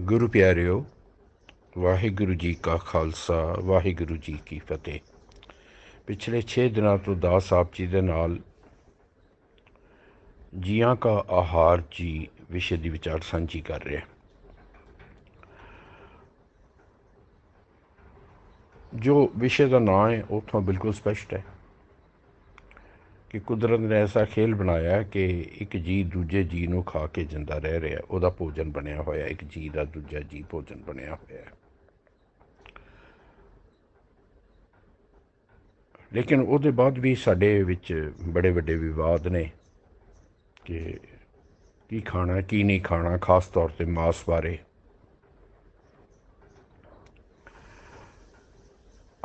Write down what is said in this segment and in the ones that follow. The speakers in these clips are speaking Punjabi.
ਗੁਰੂ ਪਿਆਰਿਓ, ਵਾਹਿਗੁਰੂ ਜੀ ਕਾ ਖਾਲਸਾ, ਵਾਹਿਗੁਰੂ ਜੀ ਕੀ ਫਤਿਹ। ਪਿਛਲੇ 6 ਦਿਨਾਂ ਤੋਂ ਦਾਸ ਸਾਹਿਬ ਜੀ ਦੇ ਨਾਲ ਜੀਆਂ ਕਾ ਆਹਾਰ ਜੀ ਵਿਸ਼ੇ ਦੀ ਵਿਚਾਰ ਸਾਂਝੀ ਕਰ ਰਿਹਾ। ਜੋ ਵਿਸ਼ੇ ਦਾ ਨਾਮ ਹੈ ਉਥੋਂ ਬਿਲਕੁਲ ਸਪਸ਼ਟ ਹੈ। ਕਿ ਕੁਦਰਤ ਨੇ ਐਸਾ ਖੇਲ ਬਣਾਇਆ ਕਿ ਇੱਕ ਜੀ ਦੂਜੇ ਜੀ ਨੂੰ ਖਾ ਕੇ ਜਿੰਦਾ ਰਹਿ ਰਿਹਾ ਉਹਦਾ ਭੋਜਨ ਬਣਿਆ ਹੋਇਆ ਇੱਕ ਜੀ ਦਾ ਦੂਜਾ ਜੀ ਭੋਜਨ ਬਣਿਆ ਹੋਇਆ ਲੇਕਿਨ ਉਹਦੇ ਬਾਅਦ ਵੀ ਸਾਡੇ ਵਿੱਚ ਬੜੇ ਵੱਡੇ ਵਿਵਾਦ ਨੇ ਕਿ ਕੀ ਖਾਣਾ, ਕੀ ਨਹੀਂ ਖਾਣਾ, ਖਾਸ ਤੌਰ ਤੇ ਮਾਸ ਬਾਰੇ।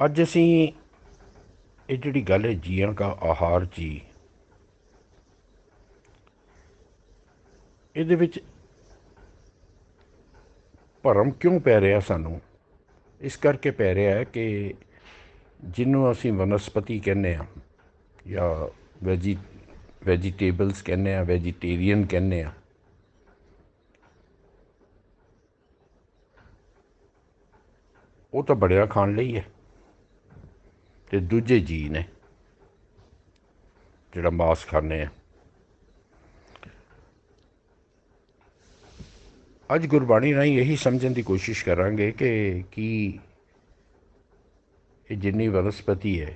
ਅੱਜ ਅਸੀਂ ਇਹ ਜਿਹੜੀ ਗੱਲ ਹੈ ਜੀਆਂ ਦਾ ਆਹਾਰ ਜੀ, ਇਹਦੇ ਵਿੱਚ ਭਰਮ ਕਿਉਂ ਪੈ ਰਿਹਾ ਸਾਨੂੰ? ਇਸ ਕਰਕੇ ਪੈ ਰਿਹਾ ਹੈ ਕਿ ਜਿਹਨੂੰ ਅਸੀਂ ਵਨਸਪਤੀ ਕਹਿੰਦੇ ਆ ਜਾਂ ਵੈਜੀ ਵੈਜੀਟੇਬਲਸ ਕਹਿੰਦੇ ਆ ਵੈਜੀਟੇਰੀਅਨ ਕਹਿੰਦੇ ਆ ਉਹ ਤਾਂ ਬੜਿਆ ਖਾਣ ਲਈ ਹੈ। ਤੇ ਦੂਜੇ ਜੀ ਨੇ, ਜਿਹੜਾ ਮਾਸ ਖਾਂਦੇ ਆ। ਅੱਜ ਗੁਰਬਾਣੀ ਰਾਹੀਂ ਇਹੀ ਸਮਝਣ ਦੀ ਕੋਸ਼ਿਸ਼ ਕਰਾਂਗੇ ਕਿ ਕੀ ਇਹ ਜਿੰਨੀ ਵਨਸਪਤੀ ਹੈ,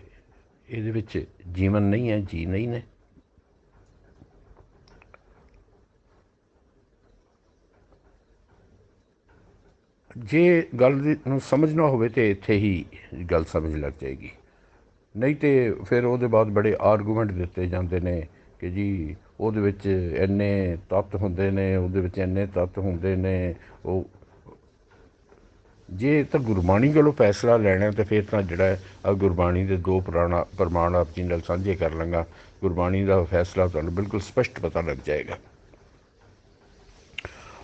ਇਹਦੇ ਵਿੱਚ ਜੀਵਨ ਨਹੀਂ ਹੈ, ਜੀ ਨਹੀਂ ਨੇ। ਜੇ ਗੱਲ ਨੂੰ ਸਮਝਣਾ ਹੋਵੇ ਤੇ ਇੱਥੇ ਹੀ ਗੱਲ ਸਮਝ ਲੱਗ ਜਾਏਗੀ। ਨਹੀਂ ਤਾਂ ਫਿਰ ਉਹਦੇ ਬਾਅਦ ਬੜੇ ਆਰਗੂਮੈਂਟ ਦਿੱਤੇ ਜਾਂਦੇ ਨੇ ਕਿ ਜੀ ਉਹਦੇ ਵਿੱਚ ਇੰਨੇ ਤੱਤ ਹੁੰਦੇ ਨੇ, ਉਹਦੇ ਵਿੱਚ ਇੰਨੇ ਤੱਤ ਹੁੰਦੇ ਨੇ, ਉਹ ਜੇ ਤਾਂ ਗੁਰਬਾਣੀ ਕੋਲੋਂ ਫੈਸਲਾ ਲੈਣਾ ਤੇ ਫਿਰ ਤਾਂ ਜਿਹੜਾ ਆ ਗੁਰਬਾਣੀ ਦੇ ਦੋ ਪੁਰਾਣਾ ਪ੍ਰਮਾਣ ਆਪ ਜੀ ਨਾਲ ਸਾਂਝੇ ਕਰ ਲਾਂਗਾ ਗੁਰਬਾਣੀ ਦਾ ਫੈਸਲਾ ਤੁਹਾਨੂੰ ਬਿਲਕੁਲ ਸਪਸ਼ਟ ਪਤਾ ਲੱਗ ਜਾਏਗਾ।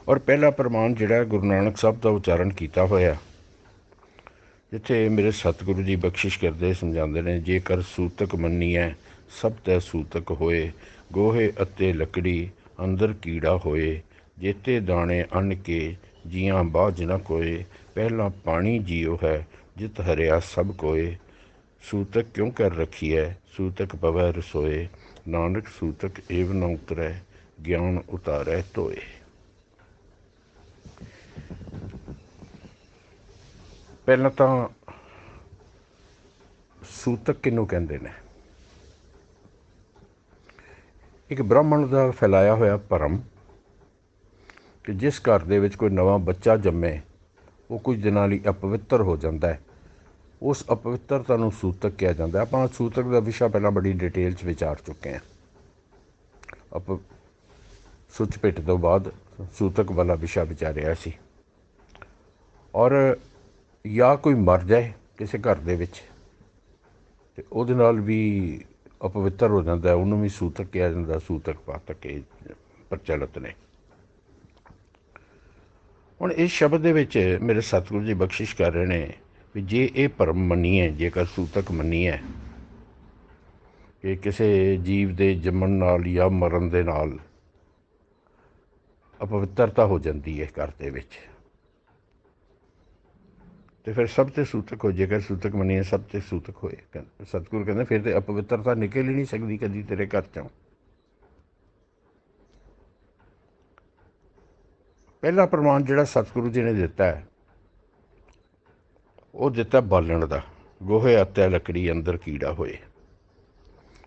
ਔਰ ਪਹਿਲਾ ਪ੍ਰਮਾਣ ਜਿਹੜਾ ਗੁਰੂ ਨਾਨਕ ਸਾਹਿਬ ਦਾ ਉਚਾਰਨ ਕੀਤਾ ਹੋਇਆ ਜਿੱਥੇ ਮੇਰੇ ਸਤਿਗੁਰੂ ਜੀ ਬਖਸ਼ਿਸ਼ ਕਰਦੇ, ਸਮਝਾਉਂਦੇ ਨੇ, ਜੇਕਰ ਸੂਤਕ ਮੰਨੀਐ, ਸਭ ਤੈ ਸੂਤਕ ਹੋਏ। ਗੋਹੇ ਅਤੇ ਲੱਕੜੀ ਅੰਦਰ ਕੀੜਾ ਹੋਏ, ਜੇਤੇ ਦਾਣੇ ਅੰਨ ਕੇ ਜੀਆਂ ਬਾਝ ਨ ਕੋਏ। ਪਹਿਲਾ ਪਾਣੀ ਜੀਉ ਹੈ, ਜਿਤ ਹਰਿਆ ਸਭ ਕੋਏ। ਸੂਤਕ ਕਿਉਂ ਕਰ ਰੱਖੀ ਹੈ ਸੂਤਕ ਪਵੈ ਰਸੋਏ। ਨਾਨਕ ਸੂਤਕ ਏਵ ਨ ਉਤਰੈ, ਗਿਆਨ ਉਤਾਰੈ ਤੋਏ ਪਹਿਲਾਂ ਤਾਂ ਸੂਤਕ ਕਿਹਨੂੰ ਕਹਿੰਦੇ ਨੇ? ਇੱਕ ਬ੍ਰਾਹਮਣ ਦਾ ਫੈਲਾਇਆ ਹੋਇਆ ਭਰਮ ਕਿ ਜਿਸ ਘਰ ਦੇ ਵਿੱਚ ਕੋਈ ਨਵਾਂ ਬੱਚਾ ਜੰਮੇ, ਉਹ ਕੁਝ ਦਿਨਾਂ ਲਈ ਅਪਵਿੱਤਰ ਹੋ ਜਾਂਦਾ ਹੈ। ਉਸ ਅਪਵਿੱਤਰਤਾ ਨੂੰ ਸੂਤਕ ਕਿਹਾ ਜਾਂਦਾ ਆਪਾਂ ਸੂਤਕ ਦਾ ਵਿਸ਼ਾ ਪਹਿਲਾਂ ਬੜੀ ਡਿਟੇਲ 'ਚ ਵਿਚਾਰ ਚੁੱਕੇ ਹਾਂ। ਅਪ ਸੁੱਚ ਪਿੱਟ ਤੋਂ ਬਾਅਦ ਸੂਤਕ ਵਾਲਾ ਵਿਸ਼ਾ ਵਿਚਾਰਿਆ ਸੀ। ਔਰ ਜਾਂ ਕੋਈ ਮਰ ਜਾਏ ਕਿਸੇ ਘਰ ਦੇ ਵਿੱਚ, ਤੇ ਉਹਦੇ ਨਾਲ ਵੀ ਅਪਵਿੱਤਰ ਹੋ ਜਾਂਦਾ, ਉਹਨੂੰ ਵੀ ਸੂਤਕ ਕਿਹਾ ਜਾਂਦਾ, ਸੂਤਕ ਪਾਤਕ ਇਹ ਪ੍ਰਚਲਿਤ ਨੇ। ਹੁਣ ਇਸ ਸ਼ਬਦ ਦੇ ਵਿੱਚ ਮੇਰੇ ਸਤਿਗੁਰੂ ਜੀ ਬਖਸ਼ਿਸ਼ ਕਰ ਰਹੇ ਨੇ ਵੀ ਜੇ ਇਹ ਭਰਮ ਮੰਨੀਏ, ਜੇਕਰ ਸੂਤਕ ਮੰਨੀਏ, ਕਿ ਕਿਸੇ ਜੀਵ ਦੇ ਜੰਮਣ ਨਾਲ ਜਾਂ ਮਰਨ ਦੇ ਨਾਲ ਅਪਵਿੱਤਰਤਾ ਹੋ ਜਾਂਦੀ ਹੈ ਘਰ ਦੇ ਵਿੱਚ। ਤੇ ਫਿਰ ਸਭ ਤੇ ਸੂਤਕ ਹੋ ਜੇਕਰ ਸੂਤਕ ਮੰਨੀਏ, ਸਭ ਤੇ ਸੂਤਕ ਹੋਏ। ਸਤਿਗੁਰ ਕਹਿੰਦੇ, ਫਿਰ ਤੇ ਅਪਵਿੱਤਰਤਾ ਨਿਕਲ ਹੀ ਨਹੀਂ ਸਕਦੀ ਕਦੀ ਤੇਰੇ ਘਰ ਚੋਂ। ਪਹਿਲਾ ਪ੍ਰਮਾਣ ਜਿਹੜਾ ਸਤਿਗੁਰੂ ਜੀ ਨੇ ਦਿੱਤਾ ਹੈ, ਉਹ ਦਿੱਤਾ ਬਾਲਣ ਦਾ। ਗੋਹੇ ਅਤੇ ਲੱਕੜੀ ਅੰਦਰ ਕੀੜਾ ਹੋਏ।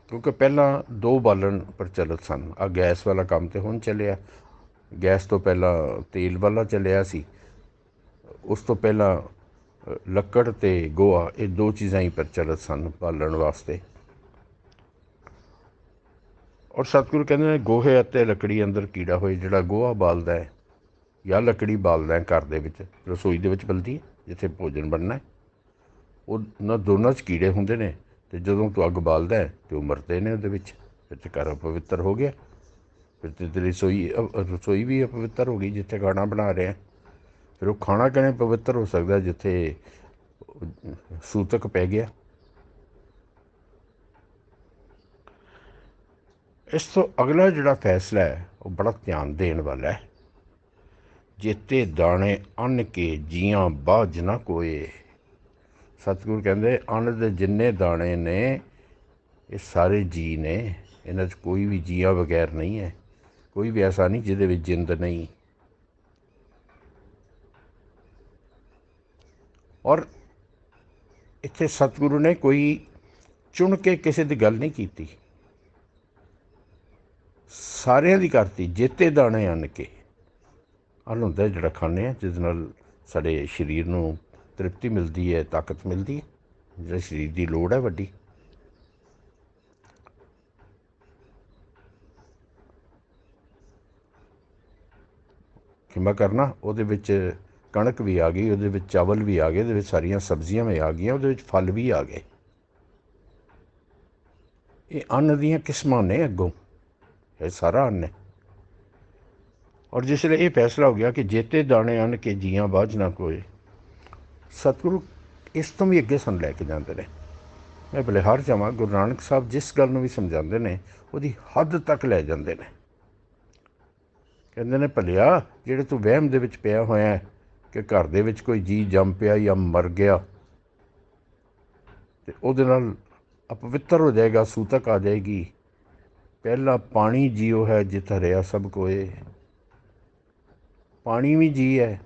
ਕਿਉਂਕਿ ਪਹਿਲਾਂ ਦੋ ਬਾਲਣ ਪ੍ਰਚਲਿਤ ਸਨ। ਆ ਗੈਸ ਵਾਲਾ ਕੰਮ ਤੇ ਹੁਣ ਚੱਲਿਆ। ਗੈਸ ਤੋਂ ਪਹਿਲਾਂ ਤੇਲ ਵਾਲਾ ਚੱਲਿਆ ਸੀ। ਉਸ ਤੋਂ ਪਹਿਲਾਂ ਲੱਕੜ ਤੇ ਗੋਹਾ, ਇਹ ਦੋ ਚੀਜ਼ਾਂ ਹੀ ਪ੍ਰਚਲਿਤ ਸਨ ਬਾਲਣ ਵਾਸਤੇ। ਔਰ ਸਤਿਗੁਰੂ ਕਹਿੰਦੇ ਨੇ, ਗੋਹੇ ਅਤੇ ਲੱਕੜੀ ਅੰਦਰ ਕੀੜਾ ਹੋਏ, ਜਿਹੜਾ ਗੋਹਾ ਬਾਲਦਾ ਹੈ ਜਾਂ ਲੱਕੜੀ ਬਾਲਦਾ ਹੈ ਘਰ ਦੇ ਵਿੱਚ, ਰਸੋਈ ਦੇ ਵਿੱਚ ਬਲਦੀ ਹੈ, ਜਿੱਥੇ ਭੋਜਨ ਬਣਨਾ ਹੈ ਉਹ ਨਾ ਦੋਨਾਂ 'ਚ ਕੀੜੇ ਹੁੰਦੇ ਨੇ ਤੇ ਜਦੋਂ ਤੂੰ ਅੱਗ ਬਾਲਦਾ ਹੈ ਤੇ ਉਹ ਮਰਦੇ ਨੇ ਉਹਦੇ ਵਿੱਚ। ਫਿਰ ਤੇ ਘਰ ਪਵਿੱਤਰ ਹੋ ਗਿਆ। ਫਿਰ ਤੇ ਰਸੋਈ ਰਸੋਈ ਵੀ ਪਵਿੱਤਰ ਹੋ ਗਈ, ਜਿੱਥੇ ਖਾਣਾ ਬਣਾ ਰਿਹਾ ਫਿਰ ਉਹ ਖਾਣਾ ਕਿਵੇਂ ਪਵਿੱਤਰ ਹੋ ਸਕਦਾ ਜਿੱਥੇ ਸੂਤਕ ਪੈ ਗਿਆ? ਇਸ ਤੋਂ ਅਗਲਾ ਜਿਹੜਾ ਫੈਸਲਾ ਹੈ, ਉਹ ਬੜਾ ਧਿਆਨ ਦੇਣ ਵਾਲਾ ਹੈ। ਜੇਤੇ ਦਾਣੇ ਅੰਨ ਕੇ ਜੀਆਂ ਬਾਝ ਨਾ ਕੋਏ। ਸਤਿਗੁਰ ਕਹਿੰਦੇ, ਅੰਨ ਦੇ ਜਿੰਨੇ ਦਾਣੇ ਨੇ, ਇਹ ਸਾਰੇ ਜੀ ਨੇ। ਇਹਨਾਂ 'ਚ ਕੋਈ ਵੀ ਜੀਆ ਬਗੈਰ ਨਹੀਂ ਹੈ। ਕੋਈ ਵੀ ਐਸਾ ਨਹੀਂ ਜਿਹਦੇ ਵਿੱਚ ਜਿੰਦ ਨਹੀਂ। ਔਰ ਇੱਥੇ ਸਤਿਗੁਰੂ ਨੇ ਕੋਈ ਚੁਣ ਕੇ ਕਿਸੇ ਦੀ ਗੱਲ ਨਹੀਂ ਕੀਤੀ। ਸਾਰਿਆਂ ਦੀ ਕਰਤੀ, ਜੇਤੇ ਦਾਣੇ ਅੰਨ ਕੇ। ਅੰਨ ਹੁੰਦਾ ਜਿਹੜਾ ਖਾਂਦੇ ਆ, ਜਿਸ ਨਾਲ ਸਾਡੇ ਸਰੀਰ ਨੂੰ ਤ੍ਰਿਪਤੀ ਮਿਲਦੀ ਹੈ, ਤਾਕਤ ਮਿਲਦੀ ਹੈ। ਜਿਹੜਾ ਸਰੀਰ ਦੀ ਲੋੜ ਹੈ ਵੱਡੀ। ਕਿਮਾ ਕਰਨਾ, ਉਹਦੇ ਵਿੱਚ ਕਣਕ ਵੀ ਆ ਗਈ, ਉਹਦੇ ਵਿੱਚ ਚਾਵਲ ਵੀ ਆ ਗਏ, ਉਹਦੇ ਵਿੱਚ ਸਾਰੀਆਂ ਸਬਜ਼ੀਆਂ ਵੀ ਆ ਗਈਆਂ, ਉਹਦੇ ਵਿੱਚ ਫਲ ਵੀ ਆ ਗਏ। ਇਹ ਅੰਨ ਦੀਆਂ ਕਿਸਮਾਂ ਨੇ ਅੱਗੋਂ। ਇਹ ਸਾਰਾ ਅੰਨ ਹੈ। ਔਰ ਜਿਸ ਲਈ ਇਹ ਫੈਸਲਾ ਹੋ ਗਿਆ ਕਿ ਜੇਤੇ ਦਾਣੇ ਅੰਨ ਕੇ ਜੀਆਂ ਬਾਝ ਨਾ ਕੋਏ, ਸਤਿਗੁਰੂ ਇਸ ਤੋਂ ਵੀ ਅੱਗੇ ਸਾਨੂੰ ਲੈ ਕੇ ਜਾਂਦੇ ਨੇ। ਮੈਂ ਬਲਿਹਾਰ ਜਾਵਾਂ, ਗੁਰੂ ਨਾਨਕ ਸਾਹਿਬ ਜਿਸ ਗੱਲ ਨੂੰ ਵੀ ਸਮਝਾਉਂਦੇ ਨੇ, ਉਹਦੀ ਹੱਦ ਤੱਕ ਲੈ ਜਾਂਦੇ ਨੇ। ਕਹਿੰਦੇ ਨੇ ਭਲਿਆ, ਜਿਹੜੇ ਤੂੰ ਵਹਿਮ ਦੇ ਵਿੱਚ ਪਿਆ ਹੋਇਆ ਹੈ ਕਿ ਘਰ ਦੇ ਵਿੱਚ ਕੋਈ ਜੀ ਜੰਮ ਪਿਆ ਜਾਂ ਮਰ ਗਿਆ, ਤੇ ਉਹਦੇ ਨਾਲ ਅਪਵਿੱਤਰ ਹੋ ਜਾਏਗਾ, ਸੂਤਕ ਆ ਜਾਏਗੀ। ਪਹਿਲਾ ਪਾਣੀ ਜੀਉ ਹੈ ਜਿਤ ਹਰਿਆ ਸਭ ਕੋਏ। ਪਾਣੀ ਵੀ ਜੀ ਹੈ।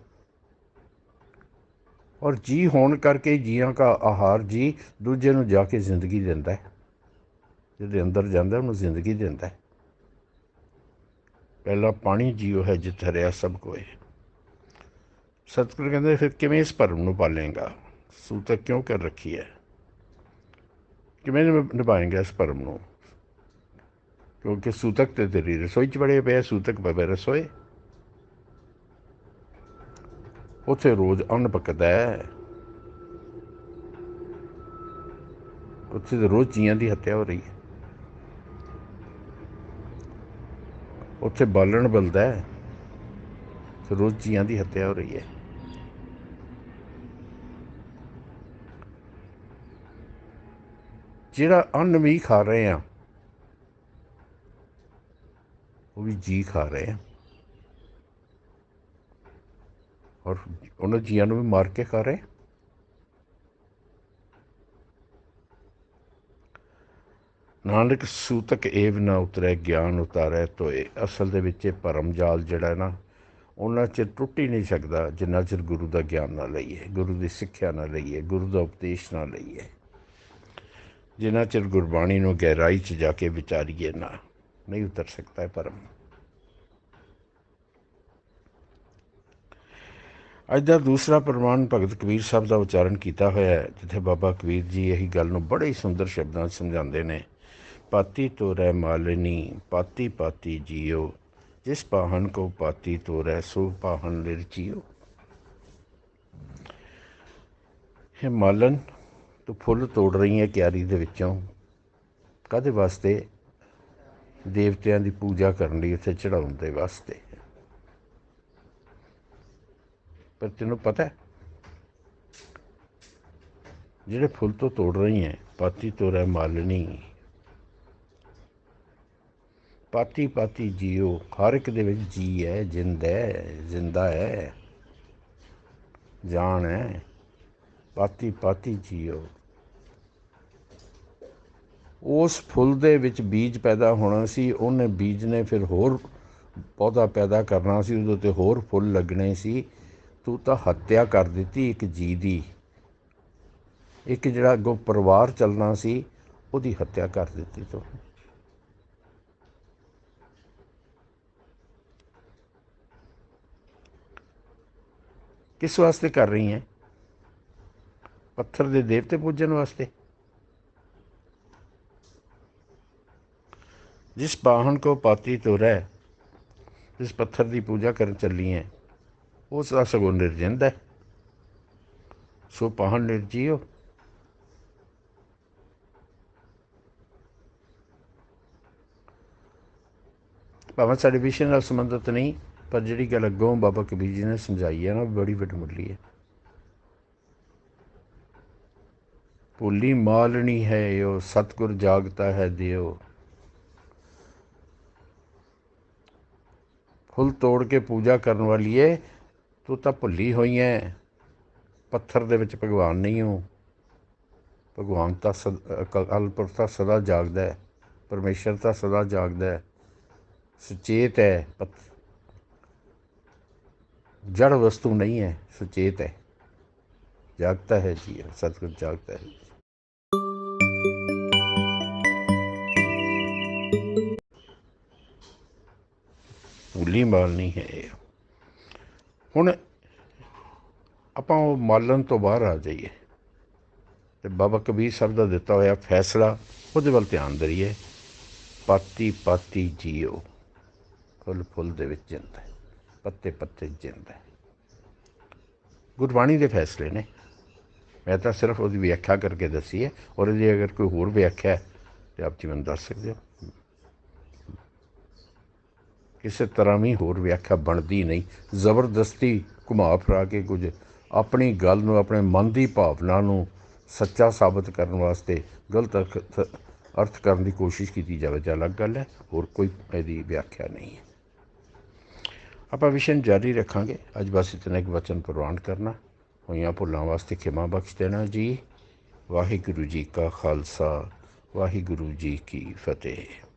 ਔਰ ਜੀ ਹੋਣ ਕਰਕੇ ਜੀਆਂ ਦਾ ਆਹਾਰ ਜੀ ਦੂਜੇ ਨੂੰ ਜਾ ਕੇ ਜ਼ਿੰਦਗੀ ਦਿੰਦਾ ਹੈ। ਜਿਹਦੇ ਅੰਦਰ ਜਾਂਦਾ, ਉਹਨੂੰ ਜ਼ਿੰਦਗੀ ਦਿੰਦਾ ਹੈ। ਪਹਿਲਾ ਪਾਣੀ ਜੀਉ ਹੈ ਜਿਤ ਹਰਿਆ ਸਭ ਕੋਏ। ਸਤਿਗੁਰ ਕਹਿੰਦੇ, ਫਿਰ ਕਿਵੇਂ ਇਸ ਭਰਮ ਨੂੰ ਪਾਲੇਗਾ? ਸੂਤਕ ਕਿਉਂ ਕਰ ਰੱਖੀ ਹੈ? ਕਿਵੇਂ ਨਿਭਾਏਗਾ ਇਸ ਭਰਮ ਨੂੰ? ਕਿਉਂਕਿ ਸੂਤਕ ਤੇ ਤੇਰੀ ਰਸੋਈ 'ਚ ਬੜੇ ਪਏ ਸੂਤਕ ਪਵੇ ਰਸੋਈ। ਉੱਥੇ ਰੋਜ਼ ਅੰਨ ਪੱਕਦਾ ਹੈ। ਉੱਥੇ ਤੇ ਰੋਜ਼ ਜੀਆਂ ਦੀ ਹੱਤਿਆ ਹੋ ਰਹੀ ਹੈ। ਉੱਥੇ ਬਾਲਣ ਬਲਦਾ ਹੈ। ਤੇ ਰੋਜ਼ ਜੀਆਂ ਦੀ ਹੱਤਿਆ ਹੋ ਰਹੀ ਹੈ। ਜਿਹੜਾ ਅੰਨ ਵੀ ਖਾ ਰਹੇ ਆ, ਉਹ ਵੀ ਜੀ ਖਾ ਰਹੇ ਆ। ਔਰ ਉਹਨਾਂ ਜੀਆਂ ਨੂੰ ਵੀ ਮਾਰ ਕੇ ਖਾ ਰਹੇ ਨਾਨਕ ਸੂਤਕ ਏਵ ਨਾ ਉਤਰੇ, ਗਿਆਨ ਉਤਾਰੈ ਤੋਏ ਅਸਲ ਦੇ ਵਿੱਚ ਇਹ ਭਰਮ ਜਾਲ ਜਿਹੜਾ ਨਾ, ਉਹਨਾਂ 'ਚ ਟੁੱਟ ਹੀ ਨਹੀਂ ਸਕਦਾ, ਜਿੰਨਾ ਚਿਰ ਗੁਰੂ ਦਾ ਗਿਆਨ ਨਾ ਲਈਏ, ਗੁਰੂ ਦੀ ਸਿੱਖਿਆ ਨਾ ਲਈਏ, ਗੁਰੂ ਦਾ ਉਪਦੇਸ਼ ਨਾ ਲਈਏ। ਜਿੰਨਾ ਚਿਰ ਗੁਰਬਾਣੀ ਨੂੰ ਗਹਿਰਾਈ 'ਚ ਜਾ ਕੇ ਵਿਚਾਰੀਏ ਨਾ, ਨਹੀਂ ਉਤਰ ਸਕਦਾ ਹੈ ਭਰਮ ਅੱਜ ਦਾ ਦੂਸਰਾ ਪ੍ਰਮਾਣ ਭਗਤ ਕਬੀਰ ਸਾਹਿਬ ਦਾ ਉਚਾਰਨ ਕੀਤਾ ਹੋਇਆ ਹੈ, ਜਿੱਥੇ ਬਾਬਾ ਕਬੀਰ ਜੀ ਇਹੀ ਗੱਲ ਨੂੰ ਬੜੇ ਹੀ ਸੁੰਦਰ ਸ਼ਬਦਾਂ 'ਚ ਸਮਝਾਉਂਦੇ ਨੇ, ਪਾਤੀ ਤੋਰੈ ਮਾਲਨੀ, ਪਾਤੀ ਪਾਤੀ ਜੀਓ, ਜਿਸ ਪਾਹਨ ਕੋ ਪਾਤੀ ਤੋਰੈ, ਸੋ ਪਾਹਨ ਲਿਰਚੀਓ। ਹੈ ਮਾਲਨ ਤੂੰ ਫੁੱਲ ਤੋੜ ਰਹੀ ਹੈ ਕਿਆਰੀ ਦੇ ਵਿੱਚੋਂ। ਕਾਦੇ ਵਾਸਤੇ? ਦੇਵਤਿਆਂ ਦੀ ਪੂਜਾ ਕਰਨ ਲਈ ਉੱਥੇ ਚੜਾਉਣ ਦੇ ਵਾਸਤੇ। ਪਰ ਤੈਨੂੰ ਪਤਾ ਹੈ, ਜਿਹੜੇ ਫੁੱਲ ਤੋਂ ਤੋੜ ਰਹੀ ਹੈ, ਪਾਤੀ ਤੋਰੈ ਮਾਲਣੀ ਪਾਤੀ ਪਾਤੀ ਜੀਓ, ਹਰ ਇੱਕ ਦੇ ਵਿੱਚ ਜੀ ਹੈ, ਜਿੰਦ ਹੈ, ਜ਼ਿੰਦਾ ਹੈ, ਜਾਨ ਹੈ। ਪਾਤੀ ਪਾਤੀ ਜੀਓ। ਉਸ ਫੁੱਲ ਦੇ ਵਿੱਚ ਬੀਜ ਪੈਦਾ ਹੋਣਾ ਸੀ, ਉਹਨੇ ਬੀਜ ਨੇ ਫਿਰ ਹੋਰ ਪੌਦਾ ਪੈਦਾ ਕਰਨਾ ਸੀ, ਉਹਦੇ ਤੇ ਹੋਰ ਫੁੱਲ ਲੱਗਣੇ ਸੀ। ਤੂੰ ਤਾਂ ਹੱਤਿਆ ਕਰ ਦਿੱਤੀ ਇੱਕ ਜੀ ਦੀ। ਇੱਕ ਜਿਹੜਾ ਅੱਗੋਂ ਪਰਿਵਾਰ ਚੱਲਣਾ ਸੀ, ਉਹਦੀ ਹੱਤਿਆ ਕਰ ਦਿੱਤੀ ਤੂੰ। ਕਿਸ ਵਾਸਤੇ ਕਰ ਰਹੀ ਹੈ? ਪੱਥਰ ਦੇ ਦੇਵਤੇ ਪੂਜਣ ਵਾਸਤੇ। ਜਿਸ ਬਾਹਨ ਕੋ ਪਾਤੀ ਤੋ ਜਿਸ ਪੱਥਰ ਦੀ ਪੂਜਾ ਕਰਨ ਚੱਲੀ ਹੈ ਉਸ ਦਾ ਸਗੋਂ ਨਿਰਜਿੰਦ ਹੈ ਸੋ ਪਾਹਨ ਨਿਰਜੀਓ ਭਾਵੇਂ ਸਾਡੇ ਵਿਸ਼ੇ ਨਾਲ ਸੰਬੰਧਿਤ ਨਹੀਂ, ਪਰ ਜਿਹੜੀ ਗੱਲ ਅੱਗੋਂ ਬਾਬਾ ਕਬੀਰ ਜੀ ਨੇ ਸਮਝਾਈ ਹੈ ਨਾ ਬੜੀ ਵੱਡਮੁੱਲੀ ਹੈ ਭੁੱਲੀ ਮਾਲਣੀ ਹੈ ਉਹ ਸਤਗੁਰ ਜਾਗਤਾ ਹੈ ਦਿਓ। ਫੁੱਲ ਤੋੜ ਕੇ ਪੂਜਾ ਕਰਨ ਵਾਲੀ ਹੈ ਤੂੰ ਤਾਂ ਭੁੱਲੀ ਹੋਈ ਐ। ਪੱਥਰ ਦੇ ਵਿੱਚ ਭਗਵਾਨ ਨਹੀਂ ਹੋ ਭਗਵਾਨ ਤਾਂ ਅਕਾਲਪੁਰ ਤਾਂ ਸਦਾ ਜਾਗਦਾ ਹੈ। ਪਰਮੇਸ਼ਰ ਤਾਂ ਸਦਾ ਜਾਗਦਾ ਹੈ। ਸੁਚੇਤ ਹੈ ਜੜ ਵਸਤੂ ਨਹੀਂ ਹੈ, ਸੁਚੇਤ ਹੈ। ਜਾਗਤਾ ਹੈ ਜੀ, ਸਤਿਗੁਰ ਜਾਗਤਾ ਹੈ। ਭੁੱਲੀ ਮਾਲ ਨਹੀਂ ਹੈ ਇਹ। ਹੁਣ ਆਪਾਂ ਉਹ ਮਾਲਣ ਤੋਂ ਬਾਹਰ ਆ ਜਾਈਏ। ਤੇ ਬਾਬਾ ਕਬੀਰ ਸਾਹਿਬ ਦਾ ਦਿੱਤਾ ਹੋਇਆ ਫੈਸਲਾ, ਉਹਦੇ ਵੱਲ ਧਿਆਨ ਦਈਏ ਪਾਤੀ ਪਾਤੀ ਜੀਓ, ਫੁੱਲ ਫੁੱਲ ਦੇ ਵਿੱਚ ਜਿੰਦਾ ਪੱਤੇ ਪੱਤੇ 'ਚ ਜਿੰਦਾ ਗੁਰਬਾਣੀ ਦੇ ਫੈਸਲੇ ਨੇ। ਮੈਂ ਤਾਂ ਸਿਰਫ ਉਹਦੀ ਵਿਆਖਿਆ ਕਰਕੇ ਦੱਸੀ ਹੈ। ਔਰ ਇਹਦੀ ਅਗਰ ਕੋਈ ਹੋਰ ਵਿਆਖਿਆ ਹੈ, ਤੇ ਆਪ ਜੀ ਮੈਨੂੰ ਦੱਸ ਸਕਦੇ ਹੋ। ਕਿਸੇ ਤਰ੍ਹਾਂ ਵੀ ਹੋਰ ਵਿਆਖਿਆ ਬਣਦੀ ਨਹੀਂ। ਜ਼ਬਰਦਸਤੀ ਘੁਮਾ ਫਿਰਾ ਕੇ ਕੁਝ ਆਪਣੀ ਗੱਲ ਨੂੰ, ਆਪਣੇ ਮਨ ਦੀ ਭਾਵਨਾ ਨੂੰ ਸੱਚਾ ਸਾਬਤ ਕਰਨ ਵਾਸਤੇ ਗਲਤ ਅਰਥ- ਅਰਥ ਕਰਨ ਦੀ ਕੋਸ਼ਿਸ਼ ਕੀਤੀ ਜਾਵੇ। ਤਾਂ ਅਲੱਗ ਗੱਲ ਹੈ, ਹੋਰ ਕੋਈ ਇਹਦੀ ਵਿਆਖਿਆ ਨਹੀਂ ਹੈ। ਆਪਾਂ ਵਿਸ਼ਨ ਜਾਰੀ ਰੱਖਾਂਗੇ। ਅੱਜ ਬਸ ਇਤਨਾ ਇੱਕ ਵਚਨ ਪ੍ਰਵਾਨ ਕਰਨਾ। ਹੋਈਆਂ ਭੁੱਲਾਂ ਵਾਸਤੇ ਖਿਮਾ ਬਖਸ਼ ਦੇਣਾ ਜੀ। ਵਾਹਿਗੁਰੂ ਜੀ ਕਾ ਖਾਲਸਾ, ਵਾਹਿਗੁਰੂ ਜੀ ਕੀ ਫਤਿਹ।